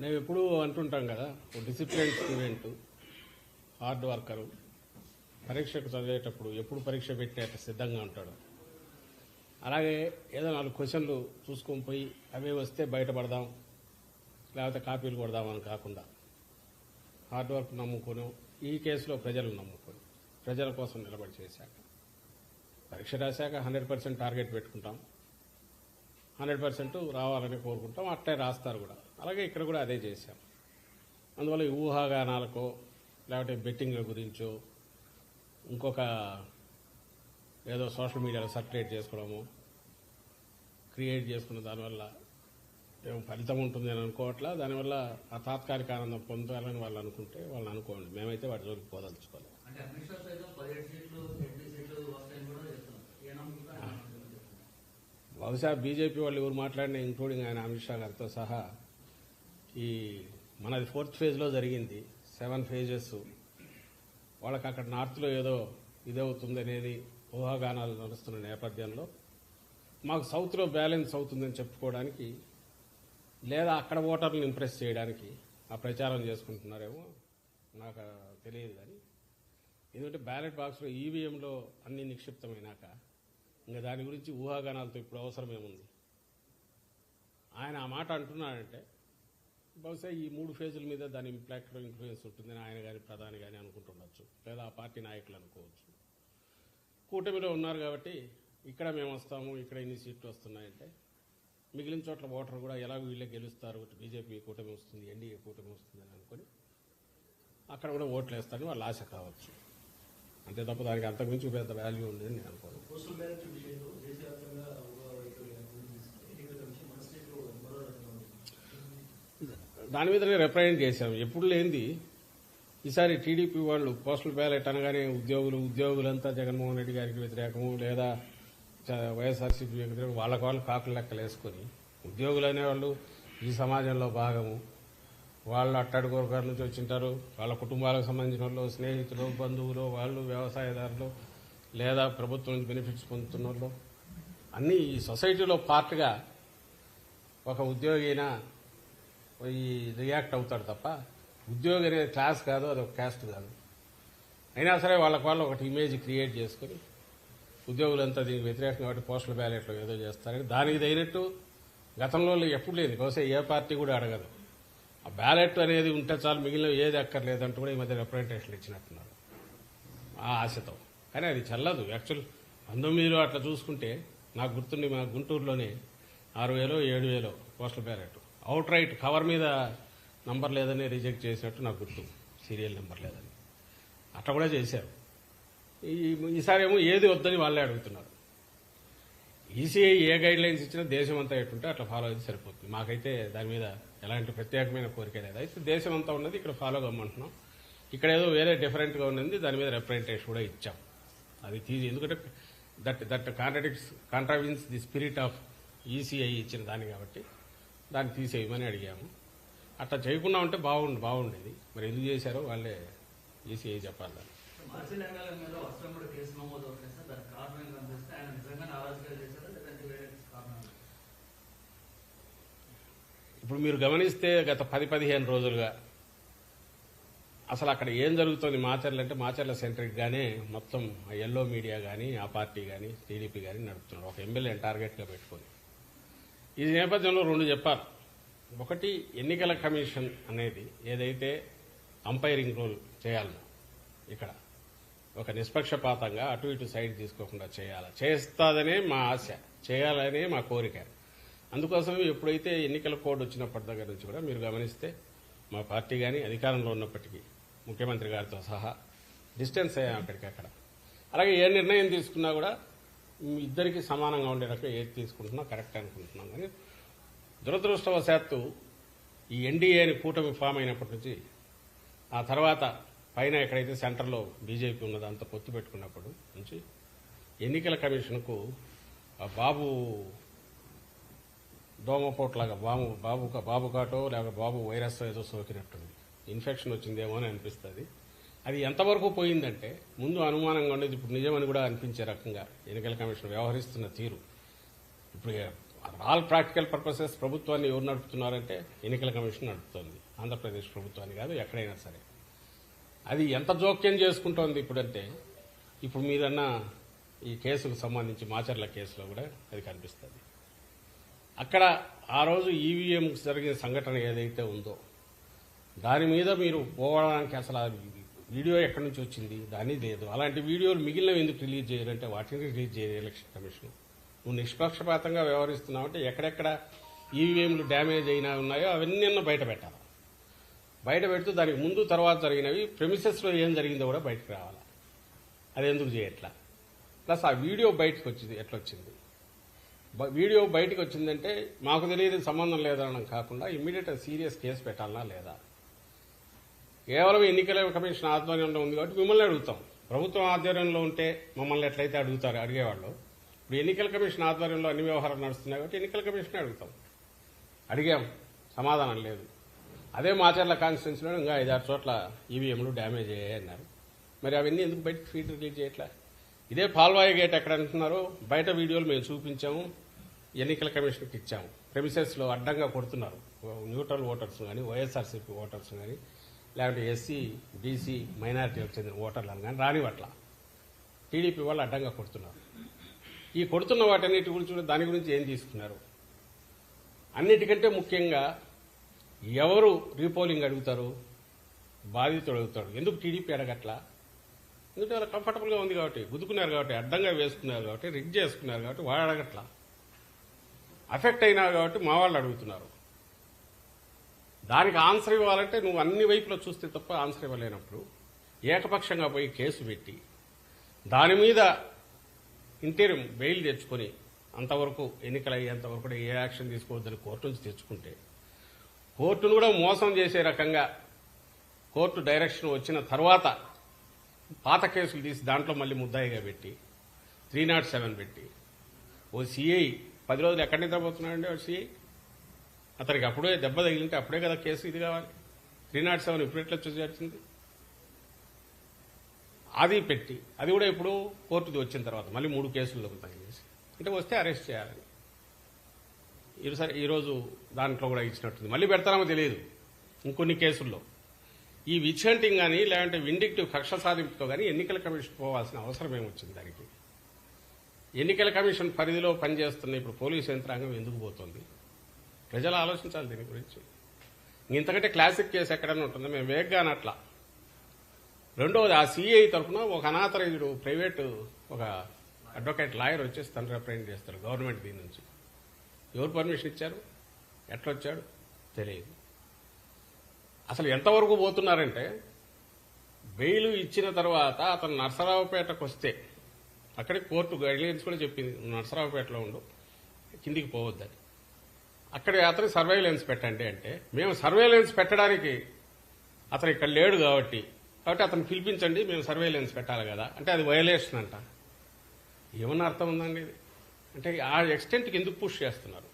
మేము ఎప్పుడూ అంటుంటాం కదా ఒక డిసిప్లిన్ స్టూడెంట్ హార్డ్ వర్కరు పరీక్షకు చదివేటప్పుడు ఎప్పుడు పరీక్ష పెట్టేట సిద్ధంగా ఉంటాడు. అలాగే ఏదో నాలుగు క్వశ్చన్లు చూసుకొని పోయి అవే వస్తే బయటపడదాం లేకపోతే కాపీలు కొడదామని కాకుండా. హార్డ్ వర్క్ నమ్ముకొని ఈ కేసులో ప్రజలు నమ్ముకొని ప్రజల కోసం నిలబడి చేశాక. పరీక్ష రాశాక హండ్రెడ్ పర్సెంట్ టార్గెట్ పెట్టుకుంటాం. హండ్రెడ్ పర్సెంట్ రావాలని కోరుకుంటాం. అట్లే రాస్తారు కూడా. అలాగే ఇక్కడ కూడా అదే చేశాం. అందువల్ల ఈ ఊహాగానాలకో లేకపోతే బెట్టింగ్ల గురించో ఇంకొక ఏదో సోషల్ మీడియాలో సర్క్యులేట్ చేసుకోవడము క్రియేట్ చేసుకున్న దానివల్ల ఏం ఫలితం ఉంటుంది అని అనుకోవట్లా. దానివల్ల ఆ తాత్కాలిక ఆనందం పొందాలని వాళ్ళు అనుకుంటే వాళ్ళు అనుకోండి. మేమైతే వాటి జోలికి పోదలుచుకోలేదు అంటే అమిత్ షా సైతం పదిహేడు సీట్లు ఎనిమిది సీట్లు వస్తాయని కూడా చెప్తున్నారు ఏ నమ్మకం ఆయన నమ్మకం చెప్తున్నారు. బహుశా బీజేపీ వాళ్ళు ఎవరు మాట్లాడిన ఇంక్లూడింగ్ ఆయన అమిత్ షా గారితో సహా ఈ మనది ఫోర్త్ ఫేజ్లో జరిగింది. Seven phases. వాళ్ళకి అక్కడ నార్త్లో ఏదో ఇదవుతుంది అనేది ఊహాగానాలు నడుస్తున్న నేపథ్యంలో మాకు సౌత్లో బ్యాలెన్స్ అవుతుందని చెప్పుకోవడానికి లేదా అక్కడ ఓటర్లను ఇంప్రెస్ చేయడానికి ఆ ప్రచారం చేసుకుంటున్నారేమో నాకు తెలియదు కానీ. ఎందుకంటే బ్యాలెట్ బాక్స్లో ఈవీఎంలో అన్ని నిక్షిప్తమైనాక ఇంకా దాని గురించి ఊహాగానాలతో ఇప్పుడు అవసరమేముంది ఆయన ఆ మాట అంటున్నాడంటే బహుశా ఈ మూడు ఫేజుల మీద దాని ఇంపాక్ట్ ఇన్ఫ్లుయెన్స్ ఉంటుందని ఆయన కానీ ప్రధాని కానీ అనుకుంటుండొచ్చు. లేదా ఆ పార్టీ నాయకులు అనుకోవచ్చు. కూటమిలో ఉన్నారు కాబట్టి ఇక్కడ మేము వస్తాము ఇక్కడ ఇన్ని సీట్లు వస్తున్నాయంటే మిగిలిన చోట్ల ఓటర్ కూడా ఎలా వీళ్ళే గెలుస్తారు. బీజేపీ కూటమి వస్తుంది ఎన్డీఏ కూటమి వస్తుంది అని అక్కడ కూడా ఓట్లు వేస్తారని వాళ్ళు ఆశ కావచ్చు. అంతే తప్ప దానికి అంతకుమించి పెద్ద వాల్యూ ఉందని నేను అనుకోను. దాని మీదనే రిప్రజెంట్ చేశాం ఎప్పుడు లేనిది ఈసారి టీడీపీ వాళ్ళు పోస్టల్ బ్యాలెట్ అనగానే ఉద్యోగులు ఉద్యోగులంతా జగన్మోహన్ రెడ్డి గారికి వ్యతిరేకము లేదా వైఎస్ఆర్సీపీ వ్యతిరేకం వాళ్ళకి వాళ్ళు కాకులు లెక్కలు వేసుకొని ఉద్యోగులు అనేవాళ్ళు ఈ సమాజంలో భాగము. వాళ్ళు అట్టాడు వర్గాల నుంచి వచ్చింటారు. వాళ్ళ కుటుంబాలకు సంబంధించిన వాళ్ళు స్నేహితులు బంధువులు వాళ్ళు వ్యవసాయదారులు లేదా ప్రభుత్వం నుంచి బెనిఫిట్స్ పొందుతున్న వాళ్ళు అన్నీ ఈ సొసైటీలో పార్ట్గా ఒక ఉద్యోగి అయినా ఈ రియాక్ట్ అవుతాడు తప్ప ఉద్యోగి అనేది క్లాస్ కాదు అది ఒక క్యాస్ట్ కాదు. అయినా సరే వాళ్ళకి వాళ్ళు ఒకటి ఇమేజ్ క్రియేట్ చేసుకుని ఉద్యోగులంతా దీనికి వ్యతిరేకంగా కాబట్టి పోస్టల్ బ్యాలెట్లో ఏదో చేస్తారని దానికి తగినట్టు గతంలో ఎప్పుడు లేదు బహుశా ఏ పార్టీ కూడా అడగదు. ఆ బ్యాలెట్ అనేది ఉంటే చాలు మిగిలిన ఏది అక్కర్లేదంటూ కూడా ఈ మధ్య రిప్రజెంటేషన్ ఇచ్చినట్టున్నారు. ఆ ఆశతో. కానీ అది చల్లదు. యాక్చువల్ పంతొమ్మిదిలో అట్లా చూసుకుంటే నాకు గుర్తుండి మా గుంటూరులోనే ఆరు వేలో ఏడు వేలో postal ballot out right cover మీద నంబర్ లేదని రిజెక్ట్ చేసినట్టు నాకు గుర్తు. సీరియల్ నెంబర్ లేదని. అట్లా కూడా చేశారు. ఈ ఈసారి ఏమో ఏది వద్దని వాళ్ళే అడుగుతున్నారు. ఈసీఐ ఏ గైడ్ లైన్స్ ఇచ్చినా దేశం అంతా ఎట్టుంటే అట్లా ఫాలో అయితే సరిపోతుంది. మాకైతే దాని మీద ఎలాంటి ప్రత్యేకమైన కోరిక లేదు? అయితే దేశం అంతా ఉన్నది ఇక్కడ ఫాలో కమ్మంటున్నాం ఇక్కడ ఏదో వేరే డిఫరెంట్గా ఉన్నది దాని మీద రిప్రజెంటేషన్ కూడా ఇచ్చాం. అది తీసి ఎందుకంటే that that contradicts contravenes the spirit of ECI ఇచ్చిన దాన్ని కాబట్టి దాన్ని తీసేయమని అడిగాము. అట్లా చేయకుండా ఉంటే బాగుండు బాగుండేది. మరి ఎందుకు చేశారో వాళ్ళే ఈసీఐ చెప్పాలి దాన్ని. మార్చిల్ ఎమ్మెల్యే మీద వస్త్రం కూడా కేసు నమోదు అవుతుంది సార్ దానికి కారణం ఏం కనిపిస్తే ఆయన నిజంగా అరాజకాలు చేశారా లేదంటే వేరే కారణం ఇప్పుడు మీరు గమనిస్తే గత పది పదిహేను రోజులుగా అసలు అక్కడ ఏం జరుగుతుంది మాచర్లు అంటే మాచర్ల సెంట్రిక్ గానే మొత్తం ఆ ఎల్లో మీడియా కానీ ఆ పార్టీ కానీ టీడీపీ కానీ నడుపుతున్నారు. ఒక ఎమ్మెల్యేని టార్గెట్గా పెట్టుకొని. ఈ నేపథ్యంలో రెండు చెప్పారు ఒకటి ఎన్నికల కమిషన్ అనేది ఏదైతే అంపైరింగ్ రోల్ చేయాలనో ఇక్కడ ఒక నిష్పక్షపాతంగా అటు ఇటు సైడ్ తీసుకోకుండా చేయాలి? చేస్తాదనే మా ఆశ చేయాలనే మా కోరిక. అందుకోసమే ఎప్పుడైతే ఎన్నికల కోడ్ వచ్చినప్పటి దగ్గర నుంచి కూడా మీరు గమనిస్తే మా పార్టీ కానీ అధికారంలో ఉన్నప్పటికీ ముఖ్యమంత్రి గారితో సహా డిస్టెన్స్ అయ్యాం అక్కడికక్కడ అలాగే ఏ నిర్ణయం తీసుకున్నా కూడా ఇద్దరికి సమానంగా ఉండే రకం ఏది తీసుకుంటున్నా కరెక్ట్ అనుకుంటున్నాం. కానీ దురదృష్టవశాత్తు ఈ ఎన్డీఏ అని కూటమి ఫామ్ అయినప్పటి నుంచి ఆ తర్వాత పైన ఎక్కడైతే సెంటర్లో బీజేపీ ఉన్నదో అంత పొత్తు పెట్టుకున్నప్పుడు నుంచి ఎన్నికల కమిషన్కు ఆ బాబు దోమపోట్లాగా బాబు బాబు బాబు కాటో లేక బాబు వైరస్ ఏదో సోకినట్టుంది. ఇన్ఫెక్షన్ వచ్చిందేమో అని అనిపిస్తుంది. అది ఎంతవరకు పోయిందంటే ముందు అనుమానంగా ఉండేది ఇప్పుడు నిజమని కూడా అనిపించే రకంగా ఎన్నికల కమిషన్ వ్యవహరిస్తున్న తీరు. ఇప్పుడు ఆల్ ప్రాక్టికల్ పర్పసెస్ ప్రభుత్వాన్ని ఎవరు నడుపుతున్నారంటే ఎన్నికల కమిషన్ నడుపుతోంది. ఆంధ్రప్రదేశ్ ప్రభుత్వాన్ని కాదు ఎక్కడైనా సరే. అది ఎంత జోక్యం చేసుకుంటోంది ఇప్పుడంటే ఇప్పుడు మీదన్న ఈ కేసుకు సంబంధించి మాచర్ల కేసులో కూడా అది కనిపిస్తుంది. అక్కడ ఆ రోజు ఈవీఎం జరిగిన సంఘటన ఏదైతే ఉందో దాని మీద మీరు పోవడానికి అసలు వీడియో ఎక్కడి నుంచి వచ్చింది దాని లేదు. అలాంటి వీడియోలు మిగిలినవి ఎందుకు రిలీజ్ చేయాలంటే వాటిని రిలీజ్ చేయరు ఎలక్షన్ కమిషన్. నువ్వు నిష్పక్షపాతంగా వ్యవహరిస్తున్నావు అంటే ఎక్కడెక్కడ ఈవీఎంలు డ్యామేజ్ అయినా ఉన్నాయో అవన్నీ బయట పెట్టాలి. బయట పెడుతూ దానికి ముందు తర్వాత జరిగినవి ప్రెమిసెస్లో ఏం జరిగిందో కూడా బయటకు రావాలి. అది ఎందుకు చేయట్లా? ప్లస్ ఆ వీడియో బయటకు వచ్చింది ఎట్లొచ్చింది? వీడియో బయటకు వచ్చిందంటే మాకు తెలియదు సంబంధం లేదనడం కాకుండా ఇమ్మీడియట్ సీరియస్ కేసు పెట్టాలనా లేదా. కేవలం ఎన్నికల కమిషన్ ఆధ్వర్యంలో ఉంది కాబట్టి మిమ్మల్ని అడుగుతాం. ప్రభుత్వం ఆధ్వర్యంలో ఉంటే మమ్మల్ని ఎట్లయితే అడుగుతారు అడిగేవాళ్ళు. ఇప్పుడు ఎన్నికల కమిషన్ ఆధ్వర్యంలో అన్ని వ్యవహారాలు నడుస్తున్నాయి కాబట్టి ఎన్నికల కమిషన్ అడుగుతాం. అడిగాం సమాధానం లేదు. అదే మాచర్ల కాన్స్టిట్యున్సీలో ఇంకా ఐదారు చోట్ల ఈవీఎంలు డ్యామేజ్ అయ్యాయి అన్నారు మరి అవన్నీ ఎందుకు బయటకు ఫీడ్ రిలీజ్ చేయట్లా? ఇదే పాల్వాయి గేట్ ఎక్కడ అంటున్నారో? బయట వీడియోలు మేము చూపించాము. ఎన్నికల కమిషన్కి ఇచ్చాము. ప్రెమిసెస్లో అడ్డంగా కొడుతున్నారు. న్యూట్రల్ ఓటర్స్ కానీ వైఎస్ఆర్సీపీ ఓటర్స్ కానీ లేకుంటే ఎస్సీ బీసీ మైనారిటీలకు చెందిన ఓటర్లను కానీ రానివట్ల టీడీపీ వాళ్ళు అడ్డంగా కొడుతున్నారు. ఈ కొడుతున్న వాటన్నిటి గురించి కూడా దాని గురించి ఏం తీసుకున్నారు? అన్నిటికంటే ముఖ్యంగా ఎవరు రీపోలింగ్ అడుగుతారు? బాధితుడు అడుగుతాడు. ఎందుకు టీడీపీ అడగట్లా? ఎందుకంటే వాళ్ళు కంఫర్టబుల్గా ఉంది కాబట్టి. గుద్దుకున్నారు కాబట్టి అడ్డంగా వేసుకున్నారు కాబట్టి రిగ్ చేసుకున్నారు కాబట్టి వాడు అడగట్లా. అఫెక్ట్ అయినారు కాబట్టి మా వాళ్ళు అడుగుతున్నారు. దానికి ఆన్సర్ ఇవ్వాలంటే నువ్వు అన్ని వైపులో చూస్తే తప్ప ఆన్సర్ ఇవ్వలేనప్పుడు ఏకపక్షంగా పోయి కేసు పెట్టి దాని మీద ఇంటీరియం బెయిల్ తెచ్చుకొని అంతవరకు ఎన్నికలయ్యేంతవరకు కూడా ఏ యాక్షన్ తీసుకోవద్దని కోర్టు నుంచి తెచ్చుకుంటే కోర్టును కూడా మోసం చేసే రకంగా కోర్టు డైరెక్షన్ వచ్చిన తర్వాత పాత కేసులు తీసి దాంట్లో మళ్ళీ ముద్దాయిగా పెట్టి త్రీ నాట్ సెవెన్ పెట్టి ఓ సిఐ పది రోజులు ఎక్కడి నిద్రపోతున్నాడండి ఓ సిఐ? అతనికి అప్పుడే దెబ్బ తగిలింటే అప్పుడే కదా కేసు ఇది కావాలి. త్రీ నాట్ సెవెన్ ఇప్పుడు ఎట్లా చూసేసింది అది పెట్టి అది కూడా ఇప్పుడు కోర్టుది వచ్చిన తర్వాత మళ్ళీ మూడు కేసులు తగిలేసి అంటే వస్తే అరెస్ట్ చేయాలని. ఈరోజు ఈరోజు దాంట్లో కూడా ఇచ్చినట్టుంది. మళ్ళీ పెడతారో తెలియదు. ఇంకొన్ని కేసుల్లో. ఈ విచ్ హంటింగ్ కానీ లేదంటే విండిక్టివ్ కక్ష సాధింపుతో కానీ ఎన్నికల కమిషన్ పోవాల్సిన అవసరం ఏమొచ్చింది దానికి? ఎన్నికల కమిషన్ పరిధిలో పనిచేస్తున్న ఇప్పుడు పోలీసు యంత్రాంగం ఎందుకు పోతుంది? ప్రజలు ఆలోచించాలి దీని గురించి. ఇంతకంటే క్లాసిక్ కేసు ఎక్కడైనా ఉంటుంది? మేము వేగ్గా అనట్లా. రెండవది ఆ సిఐ తరఫున ఒక అనాథరైజుడు ప్రైవేటు ఒక అడ్వకేట్ లాయర్ వచ్చేసి తను రిప్రజెంట్ చేస్తాడు గవర్నమెంట్ దీని నుంచి. ఎవరు పర్మిషన్ ఇచ్చారు? ఎట్లా వచ్చాడు తెలియదు. అసలు ఎంతవరకు పోతున్నారంటే బెయిల్ ఇచ్చిన తర్వాత అతను నర్సరావుపేటకు వస్తే అక్కడికి కోర్టు గైడ్లైన్స్ కూడా చెప్పింది నర్సరావుపేటలో ఉండు కిందికి పోవద్దని అక్కడ అతను సర్వేలెన్స్ పెట్టండి అంటే మేము సర్వేలెన్స్ పెట్టడానికి అతను ఇక్కడ లేడు కాబట్టి కాబట్టి అతను పిలిపించండి మేము సర్వేలెన్స్ పెట్టాలి కదా. అంటే అది వయలేషన్ అంట. ఏమన్నా అర్థం ఉందండి ఇది? అంటే ఆ ఎక్స్టెంట్కి ఎందుకు పుష్ చేస్తున్నారు?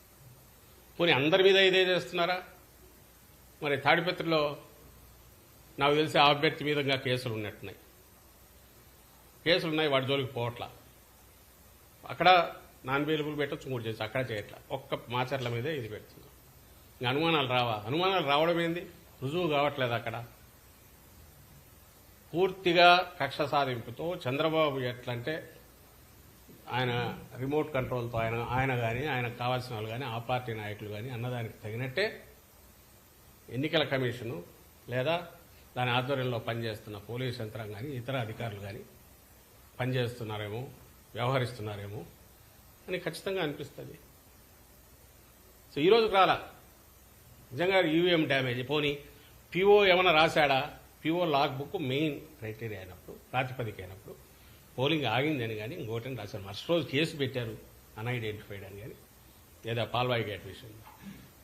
పోనీ అందరి మీద ఇదే చేస్తున్నారా? మరి తాడిపత్రిలో నాకు తెలిసి ఆ అభ్యర్థి మీదంగా కేసులు ఉన్నట్టున్నాయి. కేసులు ఉన్నాయి వాడి జోలికి పోవట్లా. అక్కడ నాన్ అవైలబుల్ పెట్టచ్చు మూడు చేసి అక్కడ చేయట్లా. ఒక్క మాచర్ల మీదే ఇది పెడుతున్నాం. ఇంకా అనుమానాలు రావా? అనుమానాలు రావడం ఏంది? రుజువు కావట్లేదు అక్కడ. పూర్తిగా కక్ష సాధింపుతో చంద్రబాబు ఎట్లంటే ఆయన రిమోట్ కంట్రోల్తో ఆయన ఆయన కానీ ఆయనకు కావాల్సిన వాళ్ళు కానీ ఆ పార్టీ నాయకులు కానీ అన్నదానికి తగినట్టే ఎన్నికల కమిషను లేదా దాని ఆధ్వర్యంలో పనిచేస్తున్న పోలీస్ యంత్రాంగం కానీ ఇతర అధికారులు కానీ పనిచేస్తున్నారేమో వ్యవహరిస్తున్నారేమో అని ఖచ్చితంగా అనిపిస్తుంది. సో ఈరోజు రాలా. నిజంగా ఈవీఎం డ్యామేజ్. పోనీ పిఓ ఏమైనా రాశాడా? PO log book main criteria అయినప్పుడు ప్రాతిపదిక అయినప్పుడు పోలింగ్ ఆగిందని కానీ ఇంకోటని రాశారు. మరుసటి రోజు కేసు పెట్టారు అన్ఐడెంటిఫైడ్ అని కానీ లేదా పాల్వాయి గేట్ విషయంలో.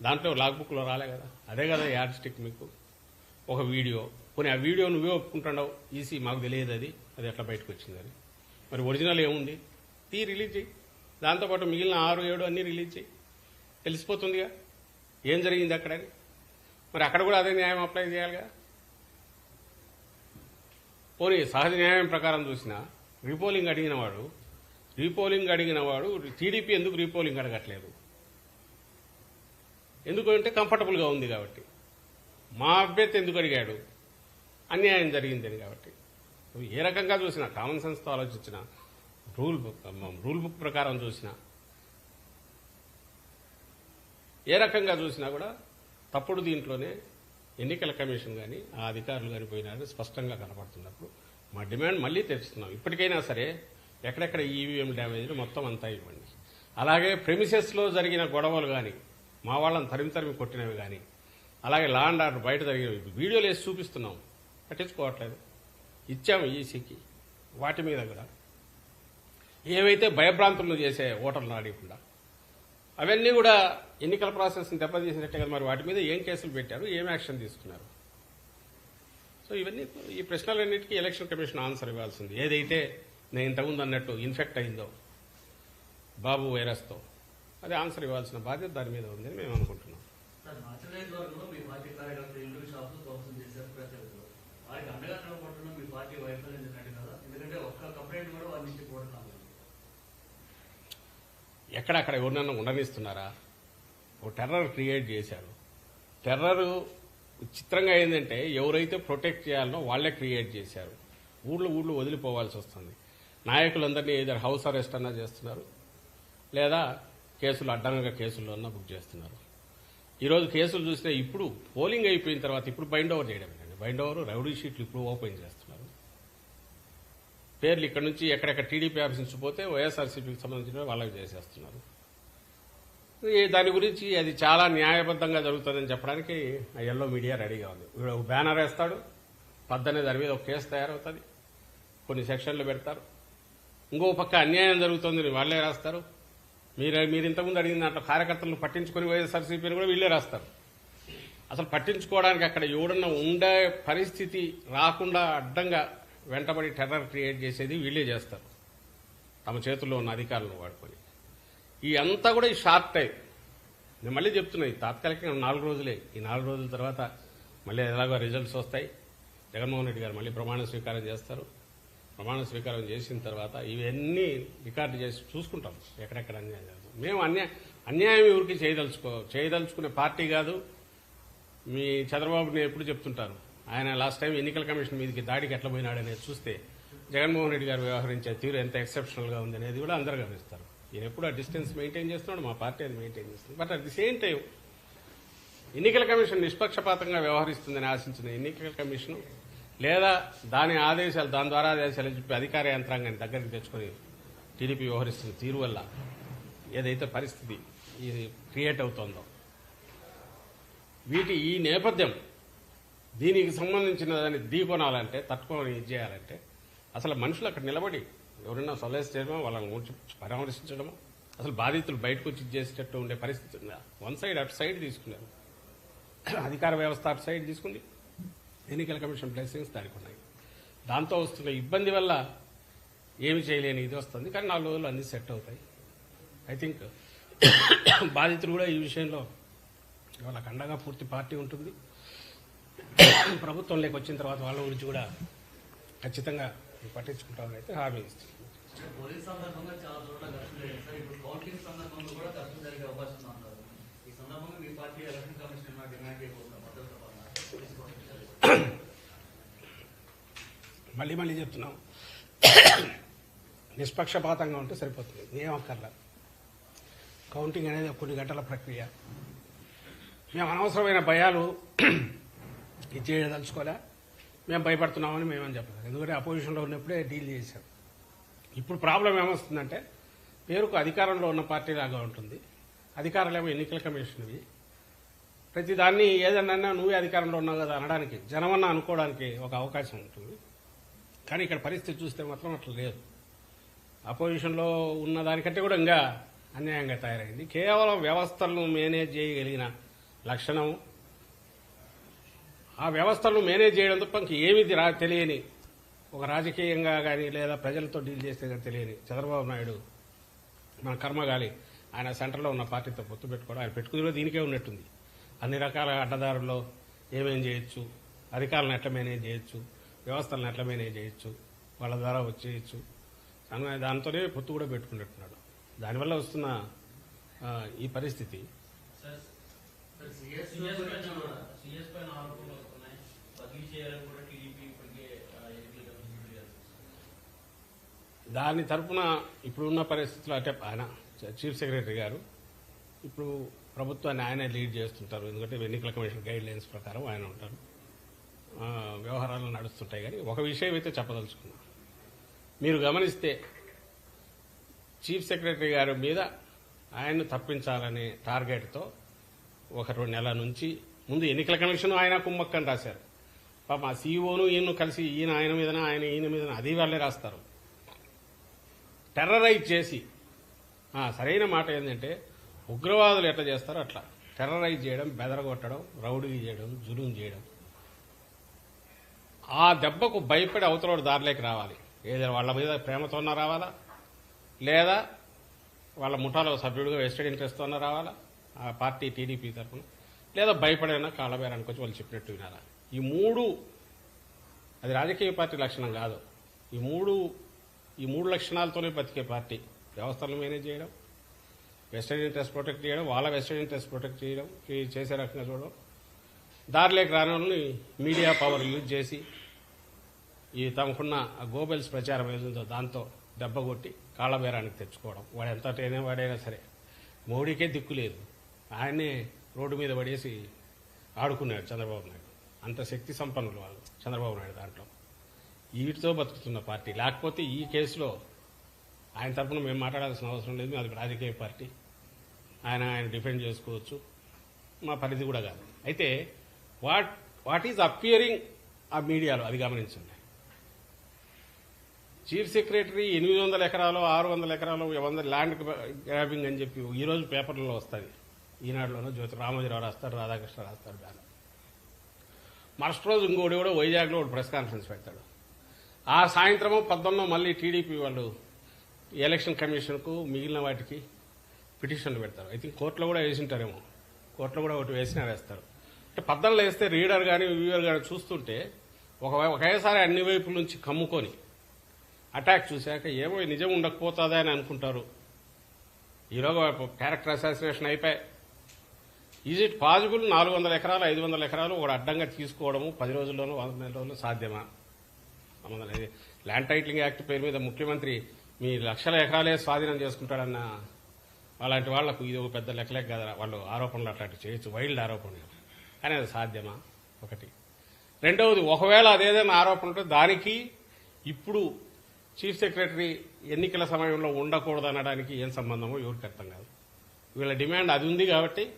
దాంట్లో లాగ్ బుక్లో రాలే కదా. అదే కదా యాడ్ స్టిక్ మీకు. ఒక వీడియో. పోనీ ఆ వీడియో నువ్వే ఒప్పుకుంటున్నావు? ఈసీ మాకు తెలియదు అది. అది ఎట్లా బయటకు వచ్చిందని మరి ఒరిజినల్ ఏముంది? తీ రిలీజ్ చేయి దాంతోపాటు మిగిలిన ఆరు ఏడు అన్నీ రిలీజ్ చేయి తెలిసిపోతుందిగా? ఏం జరిగింది అక్కడని మరి అక్కడ కూడా అదే న్యాయం అప్లై చేయాలిగా? పోనీ సహజ న్యాయం ప్రకారం చూసినా రీపోలింగ్ అడిగినవాడు రీపోలింగ్ అడిగినవాడు టీడీపీ ఎందుకు రీపోలింగ్ అడగట్లేదు? ఎందుకంటే కంఫర్టబుల్గా ఉంది కాబట్టి. మా అభ్యర్థి ఎందుకు అడిగాడు? అన్యాయం జరిగిందని కాబట్టి. నువ్వు ఏ రకంగా చూసినా కామన్ సెన్స్తో ఆలోచించిన రూల్ బుక్ రూల్ బుక్ ప్రకారం చూసినా ఏ రకంగా చూసినా కూడా తప్పుడు దీంట్లోనే ఎన్నికల కమిషన్ కానీ ఆ అధికారులు కానీ పోయినారని స్పష్టంగా కనపడుతున్నప్పుడు మా డిమాండ్ మళ్ళీ తెరుస్తున్నాం. ఇప్పటికైనా సరే ఎక్కడెక్కడ ఈవీఎం డ్యామేజ్లు మొత్తం అంతా ఇవ్వండి. అలాగే ప్రెమిసెస్లో జరిగిన గొడవలు కానీ మా వాళ్ళని తరిమి తరిమి కొట్టినవి కానీ అలాగే లా అండ్ ఆర్డర్ బయట జరిగినవి. వీడియోలు వేసి చూపిస్తున్నాం. పట్టించుకోవట్లేదు. ఇచ్చాము ఈసీకి వాటి మీద కూడా. ఏవైతే భయభ్రాంతులను చేసే ఓటర్లు ఆడకుండా అవన్నీ కూడా ఎన్నికల ప్రాసెస్ని దెబ్బతీసినట్టే కదా మరి వాటి మీద ఏం కేసులు పెట్టారు ఏం యాక్షన్ తీసుకున్నారు? సో ఇవన్నీ ఈ ప్రశ్నలన్నిటికీ ఎలక్షన్ కమిషన్ ఆన్సర్ ఇవ్వాల్సింది. ఏదైతే నేను ఇంతకుముందు అన్నట్టు ఇన్ఫెక్ట్ అయిందో బాబు వైరస్తో అది ఆన్సర్ ఇవ్వాల్సిన బాధ్యత దాని మీద ఉందని మేము అనుకుంటున్నాం. ఎక్కడక్కడ ఎవరినన్నా ఉండనిస్తున్నారా? ఓ టెర్రర్ క్రియేట్ చేశారు. టెర్రర్ చిత్రంగా ఏంటంటే ఎవరైతే ప్రొటెక్ట్ చేయాలనో వాళ్ళే క్రియేట్ చేశారు. ఊళ్ళో ఊళ్ళో వదిలిపోవాల్సి వస్తుంది. నాయకులందరినీ ఏదైనా హౌస్ అరెస్ట్ అన్నా చేస్తున్నారు. లేదా కేసులు అడ్డంగా కేసుల్లో అన్నా బుక్ చేస్తున్నారు. ఈరోజు కేసులు చూస్తే ఇప్పుడు పోలింగ్ అయిపోయిన తర్వాత ఇప్పుడు బైండ్ ఓవర్ చేయడం బైండ్ ఓవర్ రౌడీ షీట్లు ఇప్పుడు ఓపెన్ చేస్తున్నారు. పేర్లు ఇక్కడ నుంచి ఎక్కడెక్కడ టీడీపీ ఆఫీస్ నుంచి పోతే వైఎస్ఆర్సీపీకి సంబంధించిన వాళ్ళకి చేసేస్తున్నారు. ఈ దాని గురించి అది చాలా న్యాయబద్ధంగా జరుగుతుందని చెప్పడానికి ఆ ఎల్లో మీడియా రెడీగా ఉంది. వీడు ఒక బ్యానర్ వేస్తాడు పద్దనే దాని మీద ఒక కేసు తయారవుతుంది. కొన్ని సెక్షన్లు పెడతారు. ఇంకో పక్క అన్యాయం జరుగుతుందని వాళ్ళే రాస్తారు. మీరు మీరు ఇంతకుముందు అడిగిన దాంట్లో కార్యకర్తలను పట్టించుకొని వైఎస్ఆర్సీపీని కూడా వీళ్ళే రాస్తారు. అసలు పట్టించుకోవడానికి అక్కడ ఎవడన్నా ఉండే పరిస్థితి రాకుండా అడ్డంగా వెంటబడి టెర్రర్ క్రియేట్ చేసేది వీళ్ళే చేస్తారు. తమ చేతుల్లో ఉన్న అధికారులను వాడుకొని. ఈ అంతా కూడా ఈ షార్ట్ టైం. నేను మళ్ళీ చెప్తున్నా ఈ తాత్కాలికంగా నాలుగు రోజులే. ఈ నాలుగు రోజుల తర్వాత మళ్ళీ ఎలాగో రిజల్ట్స్ వస్తాయి. జగన్మోహన్ రెడ్డి గారు మళ్ళీ ప్రమాణ స్వీకారం చేస్తారు. ప్రమాణ స్వీకారం చేసిన తర్వాత ఇవన్నీ రికార్డు చేసి చూసుకుంటాం. ఎక్కడెక్కడ అన్యాయం జరుగుతుంది. మేము అన్యాయం అన్యాయం ఎవరికి చేయదలుచుకో చేయదలుచుకునే పార్టీ కాదు. మీ చంద్రబాబుని ఎప్పుడు చెప్తుంటారు ఆయన లాస్ట్ టైం ఎన్నికల కమిషన్ మీదకి దాడికి ఎట్లా పోయినాడనేది చూస్తే జగన్మోహన్ రెడ్డి గారు వ్యవహరించే తీరు ఎంత ఎక్సెప్షనల్గా ఉంది అనేది కూడా అందరూ గమనిస్తారు. ఈయన ఎప్పుడు ఆ డిస్టెన్స్ మెయింటైన్ చేస్తున్నాడు మా పార్టీ అది మెయింటైన్ చేస్తుంది. But at the same time ఎన్నికల కమిషన్ నిష్పక్షపాతంగా వ్యవహరిస్తుందని ఆశించిన ఎన్నికల కమిషన్ లేదా దాని ఆదేశాలు దాని ద్వారా ఆదేశాలు చెప్పి అధికార యంత్రాంగాన్ని దగ్గరికి తెచ్చుకొని టీడీపీ వ్యవహరిస్తున్న తీరు వల్ల ఏదైతే పరిస్థితి ఇది క్రియేట్ అవుతోందో. వీటి ఈ నేపథ్యం దీనికి సంబంధించిన దాన్ని దీకొనాలంటే తట్టుకొని ఇది చేయాలంటే అసలు మనుషులు అక్కడ నిలబడి ఎవరైనా సొలైజ్ చేయడమో వాళ్ళని ఊడ్చి పరామర్శించడమో? అసలు బాధితులు బయటకు వచ్చి చేసేటట్టు ఉండే పరిస్థితి ఉందా? వన్ సైడ్ అటు సైడ్ తీసుకున్నారు. అధికార వ్యవస్థ అటు సైడ్ తీసుకుంది. ఎన్నికల కమిషన్ బ్లెస్సింగ్స్ దానికి ఉన్నాయి దాంతో వస్తున్న ఇబ్బంది వల్ల ఏమి చేయలేని ఇది వస్తుంది. కానీ నాలుగు రోజులు అన్నీ సెట్ అవుతాయి. ఐ థింక్ బాధితులు కూడా ఈ విషయంలో వాళ్ళకు అండగా పూర్తి పార్టీ ఉంటుంది. ప్రభుత్వంలోకి వచ్చిన తర్వాత వాళ్ళ గురించి కూడా ఖచ్చితంగా పట్టించుకుంటామని అయితే హామీ ఇస్తుంది ఈ సందర్భంగా మీ పార్టీ ఎలక్షన్ కమిషన్ డిమాండ్ చేయబోతున్నారు భద్రత పరంగా పోలీస్ కౌంటింగ్ మళ్ళీ మళ్ళీ చెప్తున్నాం. నిష్పక్షపాతంగా ఉంటే సరిపోతుంది. ఏం అక్కర్లా. కౌంటింగ్ అనేది కొన్ని గంటల ప్రక్రియ. మేము అనవసరమైన భయాలు ఇచ్చేయదలుచుకోలే మేము భయపడుతున్నామని మేమని చెప్పలేదు. ఎందుకంటే అపోజిషన్లో ఉన్నప్పుడే డీల్ చేశాం. ఇప్పుడు ప్రాబ్లం ఏమొస్తుందంటే పేరుకు అధికారంలో ఉన్న పార్టీ లాగా ఉంటుంది. అధికారులేమో ఎన్నికల కమిషన్వి. ప్రతిదాన్ని ఏదన్నా నువ్వే అధికారంలో ఉన్నావు కదా అనడానికి జనమన్నా అనుకోవడానికి ఒక అవకాశం ఉంటుంది. కానీ ఇక్కడ పరిస్థితి చూస్తే మాత్రం అట్లా లేదు. అపోజిషన్లో ఉన్న దానికంటే కూడా ఇంకా అన్యాయంగా తయారైంది. కేవలం వ్యవస్థలను మేనేజ్ చేయగలిగిన లక్షణం. ఆ వ్యవస్థలను మేనేజ్ చేయడం తప్ప ఇంక ఏమీ రా తెలియని ఒక రాజకీయంగా కానీ లేదా ప్రజలతో డీల్ చేస్తే కానీ తెలియని చంద్రబాబు నాయుడు మన కర్మగాలి. ఆయన సెంటర్లో ఉన్న పార్టీతో పొత్తు పెట్టుకోవడం ఆయన పెట్టుకునే దీనికే ఉన్నట్టుంది. అన్ని రకాల అడ్డదారుల్లో ఏమేం చేయొచ్చు? అధికారులను ఎట్లా మేనేజ్ చేయొచ్చు? వ్యవస్థలను ఎట్లా మేనేజ్ చేయొచ్చు? వాళ్ళ ద్వారా వచ్చేయచ్చు. అన్న దాంతోనే పొత్తు కూడా పెట్టుకున్నట్టున్నాడు. దానివల్ల వస్తున్న ఈ పరిస్థితి. దాని తరపున ఇప్పుడున్న పరిస్థితుల్లో అంటే ఆయన చీఫ్ సెక్రటరీ గారు ఇప్పుడు ప్రభుత్వాన్ని ఆయనే లీడ్ చేస్తుంటారు. ఎందుకంటే ఎన్నికల కమిషన్ గైడ్ లైన్స్ ప్రకారం ఆయన ఉంటారు. వ్యవహారాలు నడుస్తుంటాయి కానీ ఒక విషయం అయితే చెప్పదలుచుకున్నా. మీరు గమనిస్తే చీఫ్ సెక్రటరీ గారి మీద ఆయన్ను తప్పించాలనే టార్గెట్తో ఒక రెండు నెలల నుంచి ముందు ఎన్నికల కమిషన్ ఆయన కుమ్మక్కని రాశారు. పాప ఆ సీఈఓను ఈయన కలిసి ఈయన ఆయన మీదన ఆయన ఈయన మీదన అది వాళ్ళే రాస్తారు. టెర్రరైజ్ చేసి సరైన మాట ఏంటంటే ఉగ్రవాదులు ఎట్లా చేస్తారో అట్లా. టెర్రరైజ్ చేయడం బెదరగొట్టడం రౌడీ చేయడం జులుం చేయడం. ఆ దెబ్బకు భయపడి అవతలోడు దారిలోకి రావాలి. ఏదైనా వాళ్ళ మీద ప్రేమతోన్నా రావాలా? లేదా వాళ్ళ ముఠాలో సభ్యుడిగా వెస్టెడ్ ఇంట్రెస్ట్తోన్నా రావాలా? ఆ పార్టీ టీడీపీ తరఫున? లేదా భయపడైనా కాళ్ళబేరానికి వచ్చి వాళ్ళు చెప్పినట్టు వినాలా? ఈ మూడు అది రాజకీయ పార్టీ లక్షణం కాదు. ఈ మూడు ఈ మూడు లక్షణాలతోనే బతికే పార్టీ. వ్యవస్థలను మేనేజ్ చేయడం వెస్టర్న్ ఇంట్రెస్ట్ ప్రొటెక్ట్ చేయడం వాళ్ళ వెస్టర్న్ ఇంట్రెస్ట్ ప్రొటెక్ట్ చేయడం చేసే రకంగా చూడడం. దారిలోకి రాని వాళ్ళని మీడియా పవర్ యూజ్ చేసి ఈ తమకున్న గోబెల్స్ ప్రచారం ఏదో దాంతో దెబ్బగొట్టి కాళ్ళబేరానికి తెచ్చుకోవడం. వాడు ఎంతటైనా వాడైనా సరే మోడీకే దిక్కు లేదు. ఆయన్నే రోడ్డు మీద పడేసి ఆడుకున్నాడు చంద్రబాబు నాయుడు. అంత శక్తి సంపన్నులు వాళ్ళు చంద్రబాబు నాయుడు దాంట్లో. వీటితో బతుకుతున్న పార్టీ. లేకపోతే ఈ కేసులో ఆయన తరఫున మేము మాట్లాడాల్సిన అవసరం లేదు. అది రాజకీయ పార్టీ. ఆయన ఆయన డిఫెండ్ చేసుకోవచ్చు. మా పరిధి కూడా కాదు. అయితే వాట్ వాట్ ఈజ్ అపియరింగ్ ఆ మీడియాలో? అది గమనించండి. చీఫ్ సెక్రటరీ ఎనిమిది వందల ఎకరాలు ఆరు వందల ఎకరాలు వంద ల్యాండ్ గ్రాబింగ్ అని చెప్పి ఈరోజు పేపర్లో పేపర్లలో వస్తుంది ఈనాడులోనూ జ్యోతి రామోజీరావు రాస్తారు రాధాకృష్ణ రాస్తారు బ్యానర్. మరుసటి రోజు ఇంకోటి కూడా వైజాగ్లో ఒకటి ప్రెస్ కాన్ఫరెన్స్ పెడతాడు. ఆ సాయంత్రము పద్దొన్నో మళ్ళీ టీడీపీ వాళ్ళు ఎలక్షన్ కమిషన్కు మిగిలిన వాటికి పిటిషన్లు పెడతారు. ఐ థింక్ కోర్టులో కూడా వేసింటారేమో. కోర్టులో కూడా ఒకటి వేసినా వేస్తారు. అంటే పద్దెనలో వేస్తే రీడర్ కానీ వ్యూవర్ కానీ చూస్తుంటే ఒక ఒకేసారి అన్ని వైపుల నుంచి కమ్ముకొని అటాక్ చూశాక ఏమో నిజం ఉండకపోతుందా అని అనుకుంటారు. ఈలోగా క్యారెక్టర్ అసాసినేషన్ అయిపోయి ఈజ్ ఇట్ పాసిబుల్ నాలుగు వందల ఎకరాలు ఐదు వందల ఎకరాలు ఒక అడ్డంగా తీసుకోవడము పది రోజుల్లోనూ వంద నెల రోజుల్లో సాధ్యమా? ల్యాండ్ టైటిలింగ్ యాక్ట్ పేరు మీద ముఖ్యమంత్రి మీ లక్షల ఎకరాలే స్వాధీనం చేసుకుంటాడన్న అలాంటి వాళ్ళకు ఇది ఒక పెద్ద లెక్కలే కదా వాళ్ళు ఆరోపణలు అట్లాంటి చేయొచ్చు. వైల్డ్ ఆరోపణలు. కానీ అది సాధ్యమా? ఒకటి. రెండవది ఒకవేళ అదేదైనా ఆరోపణ ఉంటే దానికి ఇప్పుడు చీఫ్ సెక్రటరీ ఎన్నికల సమయంలో ఉండకూడదు అనడానికి ఏం సంబంధమో ఎవరికి అర్థం కాదు. వీళ్ళ డిమాండ్ అది ఉంది కాబట్టి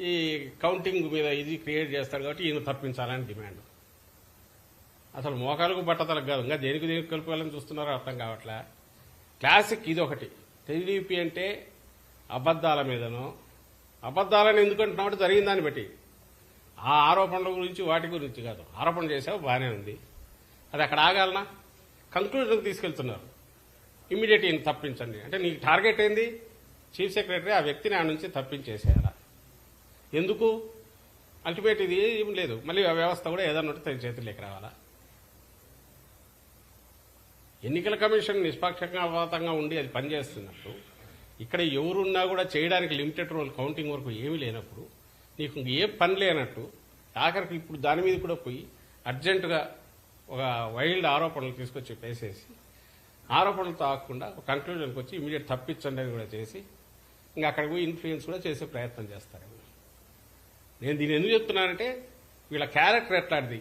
ఈ కౌంటింగ్ మీద ఇది క్రియేట్ చేస్తాడు కాబట్టి ఈయన తప్పించాలని డిమాండ్. అసలు మోకాలకు బట్టతలకు కాదు. ఇంకా దేనికి దేనికి కలుపుకోవాలని చూస్తున్నారో అర్థం కావట్లే? క్లాసిక్ ఇది ఒకటి. టీడీపీ అంటే అబద్దాల మీదనో అబద్దాలని ఎందుకు అంటున్నావు జరిగిన దాన్ని బట్టి. ఆ ఆరోపణల గురించి వాటి గురించి కాదు. ఆరోపణ చేసావు బాగానే ఉంది. అది అక్కడ ఆగాలనా? కంక్లూజన్కి తీసుకెళ్తున్నారు. ఇమీడియట్ ఈయన తప్పించండి. అంటే నీకు టార్గెట్ ఏంది? చీఫ్ సెక్రటరీ ఆ వ్యక్తిని ఆ నుంచి తప్పించేసేయాలా? ఎందుకు? అల్టిమేట్ ఇది ఏం లేదు. మళ్ళీ ఆ వ్యవస్థ కూడా ఏదన్నా ఉంటే తన చేతుల్లోకి రావాలా? ఎన్నికల కమిషన్ నిష్పక్షపాతంగా ఉండి అది పనిచేస్తున్నప్పుడు ఇక్కడ ఎవరున్నా కూడా చేయడానికి లిమిటెడ్ రోల్ కౌంటింగ్ వరకు ఏమీ లేనప్పుడు నీకు ఇంక ఏ పని లేనట్టు ఆఖరికి ఇప్పుడు దాని మీద కూడా పోయి అర్జెంటుగా ఒక వైల్డ్ ఆరోపణలు తీసుకొచ్చి వేసేసి ఆరోపణలతో తాగకుండా ఒక కంక్లూజన్కి వచ్చి ఇమీడియట్ తప్పించండి అని కూడా చేసి ఇంకా అక్కడికి పోయి ఇన్ఫ్లుయెన్స్ కూడా చేసే ప్రయత్నం చేస్తారు. నేను దీన్ని ఎందుకు చెప్తున్నానంటే వీళ్ళ క్యారెక్టర్ ఎట్లాంటిది?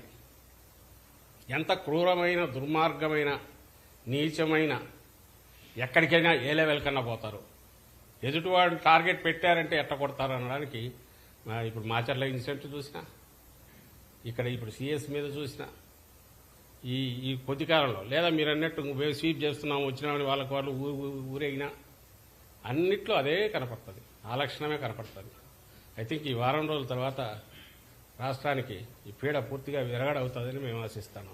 ఎంత క్రూరమైన దుర్మార్గమైన నీచమైన ఎక్కడికైనా ఏ లెవెల్ కన్నా పోతారు? ఎదుటివాడు టార్గెట్ పెట్టారంటే ఎట్ట కొడతారు అనడానికి ఇప్పుడు మాచర్ల ఇన్సిడెంట్ చూసినా ఇక్కడ ఇప్పుడు సిఎస్ మీద చూసినా ఈ ఈ కొద్ది కాలంలో. లేదా మీరు అన్నట్టు స్వీప్ చేస్తున్నాం వచ్చినామని వాళ్ళకి వాళ్ళు ఊరేగినా అన్నిట్లో అదే కనపడుతుంది. ఆ లక్షణమే కనపడుతుంది. ఐ థింక్ ఈ వారం రోజుల తర్వాత రాష్ట్రానికి ఈ పీడ పూర్తిగా విరగడవుతుందని మేము ఆశిస్తాను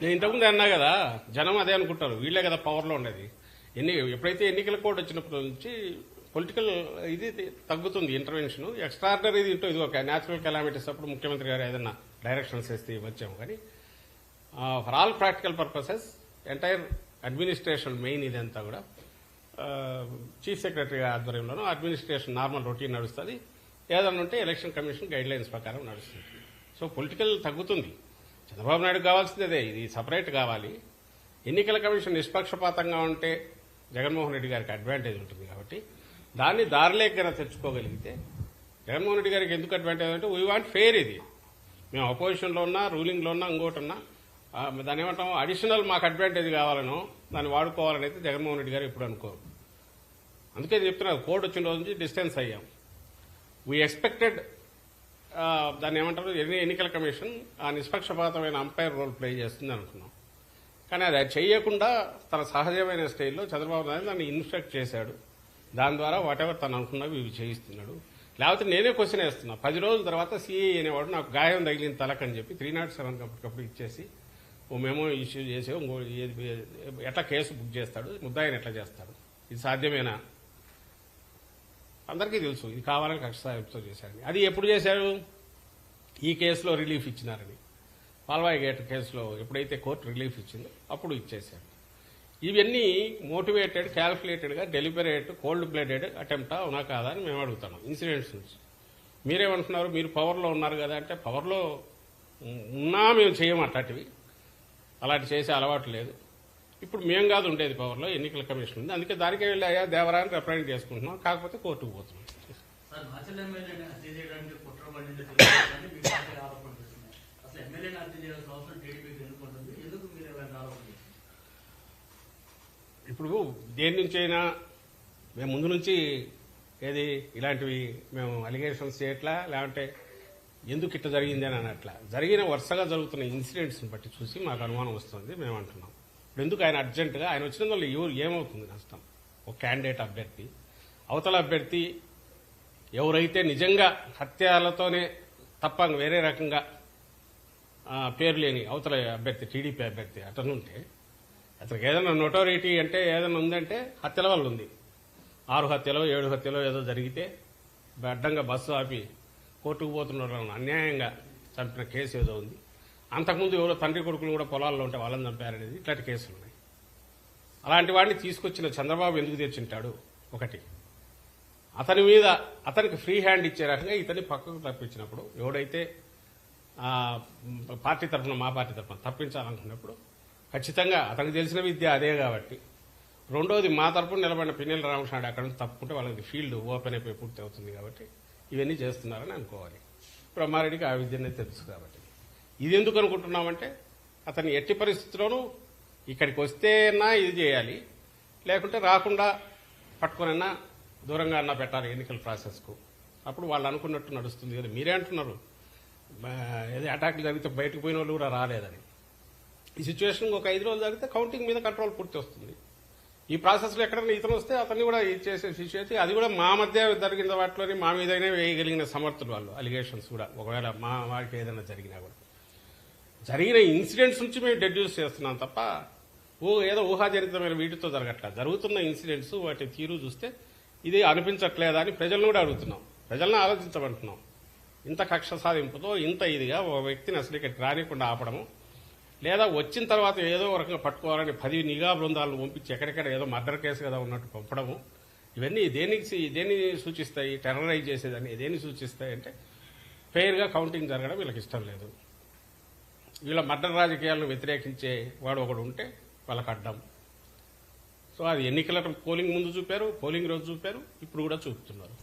నేను ఇంతకుముందు అన్నా కదా జనం అదే అనుకుంటారు. వీళ్ళే కదా పవర్లో ఉండేది. ఎన్ని ఎప్పుడైతే ఎన్నికల కోడ్ వచ్చినప్పటి నుంచి పొలిటికల్ ఇది తగ్గుతుంది ఇంటర్వెన్షన్. ఎక్స్ట్రాడినరీ ఇది ఇది ఒక న్యాచురల్ కెలామిటీస్ అప్పుడు ముఖ్యమంత్రి గారు ఏదైనా డైరెక్షన్స్ వేస్తే వచ్చాము. కానీ for all practical purposes entire administration main ఇదంతా కూడా చీఫ్ సెక్రటరీ ఆధ్వర్యంలోనూ అడ్మినిస్ట్రేషన్ నార్మల్ రొటీన్ నడుస్తుంది. ఏదన్నా ఉంటే ఎలక్షన్ కమిషన్ గైడ్ లైన్స్ ప్రకారం నడుస్తుంది. సో పొలిటికల్ తగ్గుతుంది. చంద్రబాబు నాయుడు కావాల్సింది అదే. ఇది సపరేట్ కావాలి. ఎన్నికల కమిషన్ నిష్పక్షపాతంగా ఉంటే జగన్మోహన్ రెడ్డి గారికి అడ్వాంటేజ్ ఉంటుంది కాబట్టి దాన్ని దారిలేకన తెచ్చుకోగలిగితే జగన్మోహన్ రెడ్డి గారికి ఎందుకు అడ్వాంటేజ్ అంటే వీ వాంట్ ఫెయిర్ ఇది. మేము అపోజిషన్లో ఉన్నా రూలింగ్లో ఉన్నా ఇంకోటి ఉన్నా దాని దాన్ని ఏమంటాం? అడిషనల్ మాకు అడ్వాంటేజ్ కావాలనో దాన్ని వాడుకోవాలని అయితే జగన్మోహన్ రెడ్డి గారు ఎప్పుడు అనుకోరు. అందుకే చెప్తున్నారు కోర్టు వచ్చిన రోజు నుంచి డిస్టెన్స్ అయ్యాం. వీ ఎక్స్పెక్టెడ్ దాన్ని ఏమంటారు? ఎన్ని ఎన్నికల కమిషన్ ఆ నిష్పక్షపాతమైన అంపైర్ రోల్ ప్లే చేస్తుంది అనుకున్నాం. కానీ అది చేయకుండా తన సహజమైన స్టైల్లో చంద్రబాబు నాయుడు దాన్ని ఇన్స్ట్రక్ట్ చేశాడు. దాని ద్వారా వాటెవర్ తను అనుకున్నవి ఇవి చేయిస్తున్నాడు. లేకపోతే నేనే క్వశ్చన్ వేస్తున్నా. పది రోజుల తర్వాత సిఐ అనేవాడు నాకు గాయం తగిలిన తలకని చెప్పి త్రీ నాట్ సెవెన్ అప్పటికప్పుడు ఇచ్చేసి ఓ మెమో ఇష్యూ చేసి ఇంకో ఎట్లా కేసు బుక్ చేస్తాడు ముద్దాయిని ఎట్లా చేస్తాడు? ఇది సాధ్యమేనా? అందరికీ తెలుసు ఇది కావాలని కక్ష సాయంతో చేశారని అది ఎప్పుడు చేశారు ఈ కేసులో రిలీఫ్ ఇచ్చినారని. పాల్వాయి గేట్ కేసులో ఎప్పుడైతే కోర్టు రిలీఫ్ ఇచ్చిందో అప్పుడు ఇచ్చేశారు. ఇవన్నీ మోటివేటెడ్ క్యాల్కులేటెడ్గా డెలిబరేట్ కోల్డ్ బ్లడెడ్ అటెంప్టా అవునా కాదా అని మేము అడుగుతున్నాం ఇన్సిడెంట్స్ నుంచి. మీరేమంటున్నారు? మీరు పవర్లో ఉన్నారు కదా అంటే పవర్లో ఉన్నా మేము చేయము అట్లాంటివి. అలాంటి చేసే అలవాటు లేదు. ఇప్పుడు మేము కాదు ఉండేది పవర్లో ఎన్నికల కమిషన్ ఉంది. అందుకే దానికే వెళ్ళి అయ్యా దేవరాన్ని రిప్రజెంట్ చేసుకుంటున్నాం. కాకపోతే కోర్టుకు పోతున్నాం. అసలు అర్థం చేయాల్సిన అవసరం టీడీపీకి ఎందుకుంటుంది ఎందుకు మీరు ఇలాంటి ఆరోపణ ఇప్పుడు దేని నుంచి అయినా మేము ముందు నుంచి ఏది ఇలాంటివి మేము అలిగేషన్స్ చేయట్లా లేదంటే ఎందుకు ఇట్లా జరిగింది అని అనట్లా. జరిగిన వరుసగా జరుగుతున్న ఇన్సిడెంట్స్ని బట్టి చూసి మాకు అనుమానం వస్తుంది మేము అంటున్నాం. ఇప్పుడు ఎందుకు ఆయన అర్జెంటుగా ఆయన వచ్చిన వల్ల ఎవరు ఏమవుతుంది నష్టం? ఒక క్యాండిడేట్ అభ్యర్థి. అవతల అభ్యర్థి ఎవరైతే నిజంగా హత్యాలతోనే తప్ప వేరే రకంగా పేరు లేని అవతల అభ్యర్థి టీడీపీ అభ్యర్థి అతనుంటే అతనికి ఏదైనా నోటోరిటీ అంటే ఏదైనా ఉందంటే హత్యల వల్ల ఉంది. ఆరు హత్యలో ఏడు హత్యలో ఏదో జరిగితే అడ్డంగా బస్సు ఆపి కోర్టుకు పోతున్న అన్యాయంగా చంపిన కేసు ఏదో ఉంది. అంతకుముందు ఎవరో తండ్రి కొడుకులు కూడా పొలాల్లో ఉంటే వాళ్ళని చంపారనేది ఇట్లాంటి కేసులు ఉన్నాయి. అలాంటి వాడిని తీసుకొచ్చిన చంద్రబాబు ఎందుకు తెచ్చింటాడు ఒకటి. అతని మీద అతనికి ఫ్రీ హ్యాండ్ ఇచ్చే రకంగా ఇతని పక్కకు తప్పించినప్పుడు ఎవడైతే పార్టీ తరఫున మా పార్టీ తరఫున తప్పించాలనుకున్నప్పుడు ఖచ్చితంగా అతనికి తెలిసిన విద్య అదే కాబట్టి రెండోది మా తరపున నిలబడిన పిన్నెల రామకృష్ణ అక్కడ నుంచి తప్పుకుంటే వాళ్ళకి ఫీల్డ్ ఓపెన్ అయిపోయి పూర్తి అవుతుంది కాబట్టి ఇవన్నీ చేస్తున్నారని అనుకోవాలి. బ్రహ్మారెడ్డికి ఆ విద్యనే తెలుసు కాబట్టి. ఇది ఎందుకు అనుకుంటున్నామంటే అతను ఎట్టి పరిస్థితుల్లోనూ ఇక్కడికి వస్తేనా ఇది చేయాలి లేకుంటే రాకుండా పట్టుకునైనా దూరంగా అన్నా పెట్టాలి ఎన్నికల ప్రాసెస్కు. అప్పుడు వాళ్ళు అనుకున్నట్టు నడుస్తుంది కదా మీరే అంటున్నారు. ఏదో అటాక్లు జరిగితే బయటకు పోయిన వాళ్ళు కూడా రాలేదని. ఈ సిచ్యువేషన్ ఒక ఐదు రోజులు జరిగితే కౌంటింగ్ మీద కంట్రోల్ పూర్తి వస్తుంది. ఈ ప్రాసెస్లో ఎక్కడైనా ఇతను వస్తే అతన్ని కూడా చేసే సిచ్యువేషన్ అది కూడా మా మధ్య జరిగిన వాటిలోని మా మీదనే వేయగలిగిన సమర్థులు వాళ్ళు అలిగేషన్స్ కూడా. ఒకవేళ మా వారికి ఏదైనా జరిగినా కూడా. జరిగిన ఇన్సిడెంట్స్ నుంచి మేము డెడ్యూస్ చేస్తున్నాం తప్ప ఓ ఏదో ఊహాజనితమైన వీటితో జరగట్లా. జరుగుతున్న ఇన్సిడెంట్స్ వాటి తీరు చూస్తే ఇది అనిపించట్లేదా అని ప్రజలను కూడా అడుగుతున్నాం. ప్రజలను ఆలోచించమంటున్నాం. ఇంత కక్ష సాధింపుతో ఇంత ఇదిగా ఒక వ్యక్తిని అసలు ఇక్కడ రానికుండా ఆపడము. లేదా వచ్చిన తర్వాత ఏదో ఒక రకంగా పట్టుకోవాలని పది నిఘా బృందాలను పంపించి ఎక్కడెక్కడ ఏదో మర్డర్ కేసు కదా ఉన్నట్టు పంపడము. ఇవన్నీ దేనికి దేని సూచిస్తాయి? టెర్రరైజ్ చేసేదాన్ని దేన్ని సూచిస్తాయి అంటే ఫెయిర్గా కౌంటింగ్ జరగడం వీళ్ళకి ఇష్టం లేదు. వీళ్ళ మర్డర్ రాజకీయాలను వ్యతిరేకించే వాడు ఒకడు ఉంటే వాళ్ళకి అడ్డం. సో అది ఎన్నికల పోలింగ్ ముందు చూపారు పోలింగ్ రోజు చూపారు ఇప్పుడు కూడా చూపుతున్నారు.